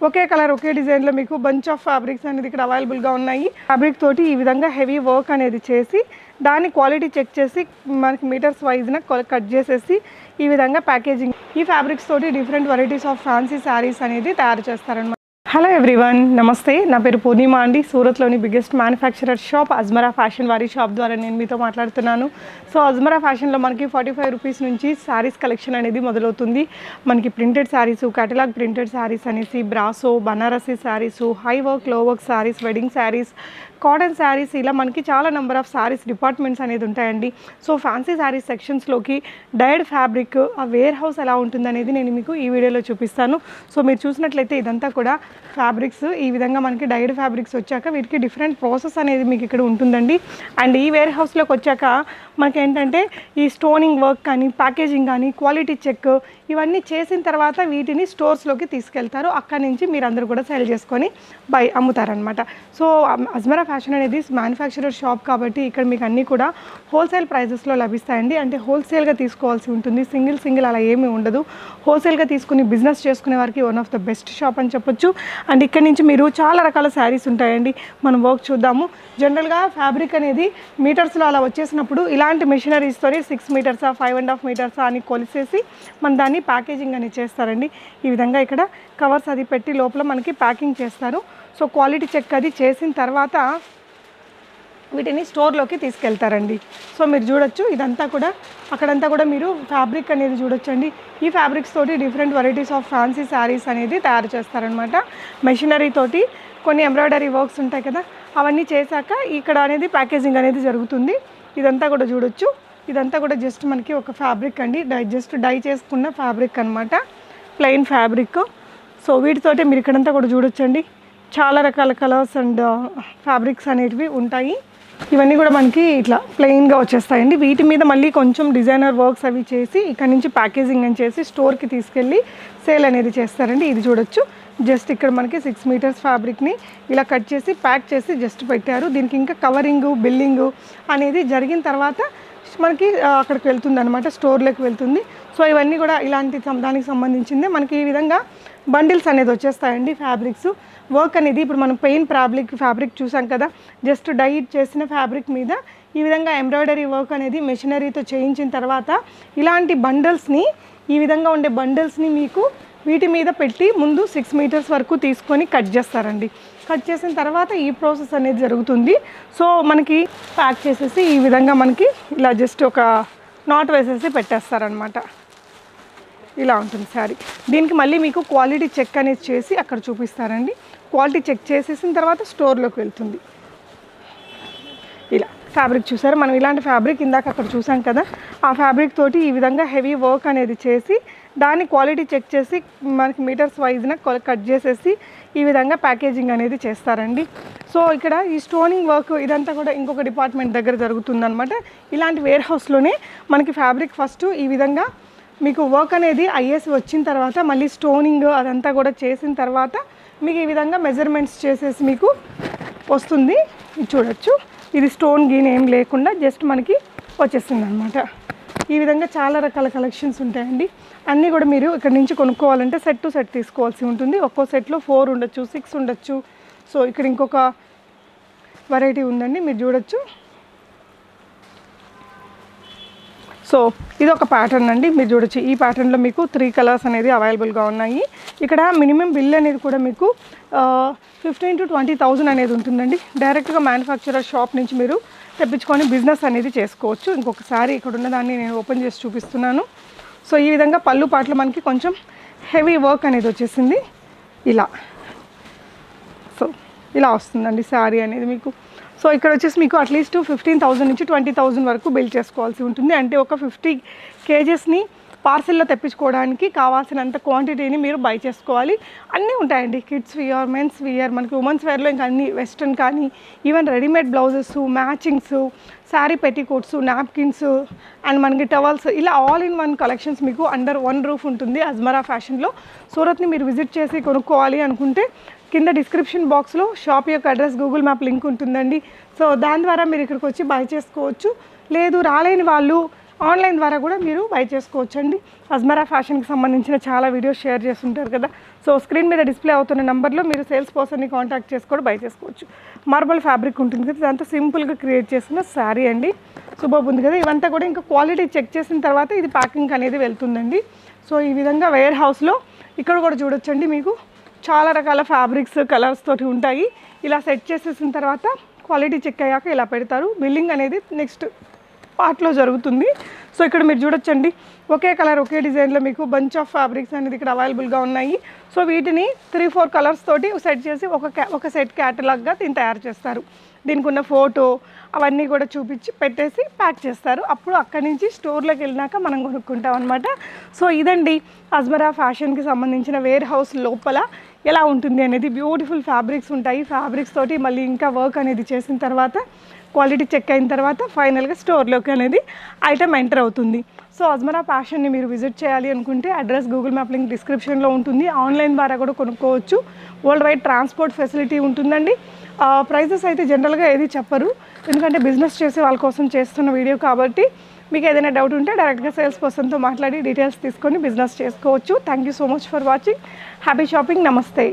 ఒకే colour ఒకే డిజైన్లో మీకు bunch of fabrics అనేది ఇక్కడ అవైలబుల్గా ఉన్నాయి. ఫ్యాబ్రిక్ తోటి ఈ విధంగా హెవీ వర్క్ అనేది చేసి దాని క్వాలిటీ చెక్ చేసి మనకి మీటర్స్ వైజ్న కట్ చేసేసి ఈ విధంగా ప్యాకేజింగ్ ఈ ఫ్యాబ్రిక్స్ తోటి different varieties of fancy saris అనేది తయారు చేస్తారనమాట హలో ఎవ్రీవన్ నమస్తే నా పేరు పూర్ణిమ అండి. సూరత్లోని biggest manufacturer shop Ajmera fashion వారి షాప్ ద్వారా నేను మీతో మాట్లాడుతున్నాను. సో అజ్మరా ఫ్యాషన్లో మనకి ఫార్టీ ఫైవ్ రూపీస్ నుంచి శారీస్ కలెక్షన్ అనేది మొదలవుతుంది. మనకి printed saris catalogue printed saris అనేసి బ్రాసో బనారసి శారీస్ హై వర్క్లో work saris wedding saris cotton saris ఇలా మనకి చాలా నెంబర్ ఆఫ్ శారీస్ డిపార్ట్మెంట్స్ అనేది ఉంటాయండి. సో ఫ్యాన్సీ శారీస్ సెక్షన్స్లోకి డైడ్ ఫ్యాబ్రిక్ ఆ వేర్ హౌస్ ఎలా ఉంటుంది అనేది నేను మీకు ఈ వీడియోలో చూపిస్తాను. సో మీరు చూసినట్లయితే ఇదంతా కూడా ఫ్యాబ్రిక్స్ ఈ విధంగా మనకి డైడ్ ఫ్యాబ్రిక్స్ వచ్చాక వీటికి డిఫరెంట్ ప్రాసెస్ అనేది మీకు ఇక్కడ ఉంటుందండి. అండ్ ఈ వేర్ హౌస్లోకి వచ్చాక మనకి ఏంటంటే ఈ స్టోనింగ్ వర్క్ కానీ ప్యాకేజింగ్ కానీ క్వాలిటీ చెక్ ఇవన్నీ చేసిన తర్వాత వీటిని స్టోర్స్లోకి తీసుకెళ్తారు. అక్కడి నుంచి మీరు అందరూ కూడా సెల్ చేసుకొని బై అమ్ముతారనమాట సో అజ్మరా ఫ్యాషన్ అనేది మ్యానుఫ్యాక్చరర్ షాప్ కాబట్టి ఇక్కడ మీకు అన్నీ కూడా హోల్సేల్ ప్రైజెస్లో లభిస్తాయండి. అంటే హోల్సేల్గా తీసుకోవాల్సి ఉంటుంది. సింగిల్ సింగిల్ అలా ఏమీ ఉండదు. హోల్సేల్గా తీసుకుని బిజినెస్ చేసుకునే వారికి one of the best shop అని చెప్పొచ్చు. అండ్ ఇక్కడ నుంచి మీరు చాలా రకాల శారీస్ ఉంటాయండి. మనం వర్క్ చూద్దాము. జనరల్గా ఫ్యాబ్రిక్ అనేది మీటర్స్లో అలా వచ్చేసినప్పుడు ఇలాంటి మెషినరీస్తోనే సిక్స్ మీటర్సా ఫైవ్ అండ్ హాఫ్ మీటర్సా అని కొలిసేసి మన దాన్ని ప్యాకేజింగ్ అని చేస్తారండి. ఈ విధంగా ఇక్కడ కవర్స్ అది పెట్టి లోపల మనకి ప్యాకింగ్ చేస్తారు. సో క్వాలిటీ చెక్ అది చేసిన తర్వాత వీటిని స్టోర్లోకి తీసుకెళ్తారండి. సో మీరు చూడొచ్చు ఇదంతా కూడా అక్కడంతా కూడా మీరు ఫ్యాబ్రిక్ అనేది చూడొచ్చండి. ఈ ఫ్యాబ్రిక్స్ తోటి different varieties of fancy saris అనేది తయారు చేస్తారనమాట మెషినరీ తోటి కొన్ని ఎంబ్రాయిడరీ వర్క్స్ ఉంటాయి కదా అవన్నీ చేశాక ఇక్కడ అనేది ప్యాకేజింగ్ అనేది జరుగుతుంది. ఇదంతా కూడా చూడొచ్చు. ఇదంతా కూడా జస్ట్ మనకి ఒక ఫ్యాబ్రిక్ అండి. డై జస్ట్ డై చేసుకున్న ఫ్యాబ్రిక్ అనమాట ప్లెయిన్ ఫ్యాబ్రిక్ సో వీటితోటే మీరు ఇక్కడంతా కూడా చూడొచ్చండి. చాలా రకాల కలర్స్ అండ్ ఫ్యాబ్రిక్స్ అనేటివి ఉంటాయి. ఇవన్నీ కూడా మనకి ఇట్లా ప్లెయిన్గా వచ్చేస్తాయండి. వీటి మీద మళ్ళీ కొంచెం డిజైనర్ వర్క్స్ అవి చేసి ఇక్కడ నుంచి ప్యాకేజింగ్ అని చేసి స్టోర్కి తీసుకెళ్ళి సేల్ అనేది చేస్తారండి. ఇది చూడొచ్చు. జస్ట్ ఇక్కడ మనకి సిక్స్ మీటర్స్ ఫ్యాబ్రిక్ని ఇలా కట్ చేసి ప్యాక్ చేసి జస్ట్ పెట్టారు. దీనికి ఇంకా కవరింగు బిల్లింగు అనేది జరిగిన తర్వాత మనకి అక్కడికి వెళ్తుంది అనమాట స్టోర్లోకి వెళ్తుంది. సో ఇవన్నీ కూడా ఇలాంటి దానికి సంబంధించిందే. మనకి ఈ విధంగా బండిల్స్ అనేది వచ్చేస్తాయండి ఫ్యాబ్రిక్స్. వర్క్ అనేది ఇప్పుడు మనం పెయిన్ ఫ్యాబ్రిక్ ఫ్యాబ్రిక్ చూసాం కదా జస్ట్ డైట్ చేసిన ఫ్యాబ్రిక్ మీద ఈ విధంగా ఎంబ్రాయిడరీ వర్క్ అనేది మెషినరీతో చేయించిన తర్వాత ఇలాంటి బండల్స్ని ఈ విధంగా ఉండే బండల్స్ని మీకు వీటి మీద పెట్టి ముందు సిక్స్ మీటర్స్ వరకు తీసుకొని కట్ చేస్తారండి. కట్ చేసిన తర్వాత ఈ ప్రాసెస్ అనేది జరుగుతుంది. సో మనకి ప్యాక్ చేసేసి ఈ విధంగా మనకి ఇలా జస్ట్ ఒక నాట్ వేసేసి పెట్టేస్తారనమాట ఇలా ఉంటుంది శారీ. దీనికి మళ్ళీ మీకు క్వాలిటీ చెక్ అనేది చేసి అక్కడ చూపిస్తారండి క్వాలిటీ చెక్ చేసేసిన తర్వాత స్టోర్లోకి వెళ్తుంది. ఇలా. ఫ్యాబ్రిక్ చూసారు? మనం ఇలాంటి ఫ్యాబ్రిక్ ఇందాక అక్కడ చూసాం కదా? ఆ ఫ్యాబ్రిక్ తోటి ఈ విధంగా హెవీ వర్క్ అనేది చేసి దాని క్వాలిటీ చెక్ చేసి మనకి మీటర్స్ వైజ్న కట్ చేసేసి ఈ విధంగా ప్యాకేజింగ్ అనేది చేస్తారండి. సో ఇక్కడ ఈ స్టోనింగ్ వర్క్ ఇదంతా కూడా ఇంకొక డిపార్ట్మెంట్ దగ్గర జరుగుతుందనమాట ఇలాంటి వేర్ హౌస్లోనే మనకి ఫ్యాబ్రిక్ ఫస్ట్ ఈ విధంగా మీకు వర్క్ అనేది ఐఎస్ వచ్చిన తర్వాత మళ్ళీ స్టోనింగ్ అదంతా కూడా చేసిన తర్వాత మీకు ఈ విధంగా మెజర్మెంట్స్ చేసేసి మీకు వస్తుంది. చూడొచ్చు. ఇది స్టోన్ గీన్ ఏం లేకుండా జస్ట్ మనకి వచ్చేస్తుంది అనమాట ఈ విధంగా చాలా రకాల కలెక్షన్స్ ఉంటాయండి. అన్నీ కూడా మీరు ఇక్కడ నుంచి కొనుక్కోవాలంటే సెట్ టు సెట్ తీసుకోవాల్సి ఉంటుంది. ఒక్కో సెట్లో ఫోర్ ఉండొచ్చు సిక్స్ ఉండొచ్చు. సో ఇక్కడ ఇంకొక వెరైటీ ఉందండి. మీరు చూడొచ్చు. సో ఇది ఒక ప్యాటర్న్ అండి. మీరు చూడొచ్చు. ఈ ప్యాటర్న్లో మీకు త్రీ కలర్స్ అనేది అవైలబుల్గా ఉన్నాయి. ఇక్కడ మినిమం బిల్ అనేది కూడా మీకు ఫిఫ్టీన్ టు ట్వంటీ థౌజండ్ అనేది ఉంటుందండి. డైరెక్ట్గా మ్యానుఫ్యాక్చరర్ షాప్ నుంచి మీరు తెప్పించుకొని బిజినెస్ అనేది చేసుకోవచ్చు. ఇంకొకసారి ఇక్కడ ఉన్నదాన్ని నేను ఓపెన్ చేసి చూపిస్తున్నాను. సో ఈ విధంగా పళ్ళు పాటలు మనకి కొంచెం హెవీ వర్క్ అనేది వచ్చేసింది. ఇలా. సో ఇలా వస్తుందండి శారీ అనేది మీకు. సో ఇక్కడ వచ్చేసి మీకు అట్లీస్ట్ ఫిఫ్టీన్ థౌసండ్ నుంచి ట్వంటీ థౌసండ్ వరకు బిల్ చేసుకోవాల్సి ఉంటుంది. అంటే ఒక ఫిఫ్టీ కేజెస్ని పార్సిల్లో తెప్పించుకోవడానికి కావాల్సినంత క్వాంటిటీని మీరు బై చేసుకోవాలి. అన్నీ ఉంటాయండి. కిడ్స్ వియర్ మెన్స్ వియర్ మనకి ఉమెన్స్ వేర్లో ఇంకా అన్ని వెస్ట్రన్ కానీ even readymade blouses matchings sari petticoats napkins and మనకి టవల్స్ ఇలా ఆల్ ఇన్ వన్ కలెక్షన్స్ మీకు అండర్ వన్ రూఫ్ ఉంటుంది. అజ్మరా ఫ్యాషన్లో సూరత్ని మీరు విజిట్ చేసి కొనుక్కోవాలి అనుకుంటే కింద డిస్క్రిప్షన్ బాక్స్లో షాప్ యొక్క అడ్రస్ గూగుల్ మ్యాప్ లింక్ ఉంటుందండి. సో దాని ద్వారా మీరు ఇక్కడికి వచ్చి బై చేసుకోవచ్చు. లేదు రాలేని వాళ్ళు ఆన్లైన్ ద్వారా కూడా మీరు బై చేసుకోవచ్చండి. అజ్మరా ఫ్యాషన్కి సంబంధించిన చాలా వీడియోస్ షేర్ చేస్తుంటారు కదా. సో స్క్రీన్ మీద డిస్ప్లే అవుతున్న నెంబర్లో మీరు సేల్స్ పర్సన్ని కాంటాక్ట్ చేసి కూడా బై చేసుకోవచ్చు. మార్బల్ ఫ్యాబ్రిక్ ఉంటుంది కదా దాంతో సింపుల్గా క్రియేట్ చేసిన శారీ అండి. సూపర్ ఉంది కదా. ఇవంతా కూడా ఇంకా క్వాలిటీ చెక్ చేసిన తర్వాత ఇది ప్యాకింగ్ అనేది వెళ్తుందండి. సో ఈ విధంగా వేర్ హౌస్లో ఇక్కడ కూడా చూడొచ్చండి మీకు. చాలా రకాల ఫ్యాబ్రిక్స్ కలర్స్ తోటి ఉంటాయి. ఇలా సెట్ చేసేసిన తర్వాత క్వాలిటీ చెక్ అయ్యాక ఇలా పెడతారు. బిల్లింగ్ అనేది నెక్స్ట్ పార్ట్లో జరుగుతుంది. సో ఇక్కడ మీరు చూడొచ్చండి. ఒకే కలర్ ఒకే డిజైన్లో మీకు బంచ్ ఆఫ్ ఫ్యాబ్రిక్స్ అనేది ఇక్కడ అవైలబుల్గా ఉన్నాయి. సో వీటిని త్రీ ఫోర్ కలర్స్ తోటి సెట్ చేసి ఒక క్యా ఒక సెట్ క్యాటలాగ్గా దీన్ని తయారు చేస్తారు. దీనికి ఉన్న ఫోటో అవన్నీ కూడా చూపించి పెట్టేసి ప్యాక్ చేస్తారు. అప్పుడు అక్కడి నుంచి స్టోర్లోకి వెళ్ళినాక మనం కొనుక్కుంటాం అనమాట సో ఇదండి అజ్మరా ఫ్యాషన్కి సంబంధించిన వేర్ హౌస్ లోపల ఎలా ఉంటుంది అనేది బ్యూటిఫుల్ ఫ్యాబ్రిక్స్ ఉంటాయి. ఫ్యాబ్రిక్స్ తోటి మళ్ళీ ఇంకా వర్క్ అనేది చేసిన తర్వాత క్వాలిటీ చెక్ అయిన తర్వాత ఫైనల్గా స్టోర్లోకి అనేది ఐటమ్ ఎంటర్ అవుతుంది. సో అజ్మరా ఫ్యాషన్ని మీరు విజిట్ చేయాలి అనుకుంటే అడ్రస్ గూగుల్ మ్యాప్ లింక్ డిస్క్రిప్షన్లో ఉంటుంది. ఆన్లైన్ ద్వారా కూడా కొనుక్కోవచ్చు. వరల్డ్ వైడ్ ట్రాన్స్పోర్ట్ ఫెసిలిటీ ఉంటుందండి uh, ప్రైజెస్ అయితే జనరల్గా ఏది చెప్పరు. ఎందుకంటే బిజినెస్ చేసే వాళ్ళ కోసం చేస్తున్న వీడియో కాబట్టి మీకు ఏదైనా డౌట్ ఉంటే డైరెక్ట్గా సేల్స్ పర్సన్తో మాట్లాడి డీటెయిల్స్ తీసుకొని బిజినెస్ చేసుకోవచ్చు. Thank you so much for watching happy shopping నమస్తే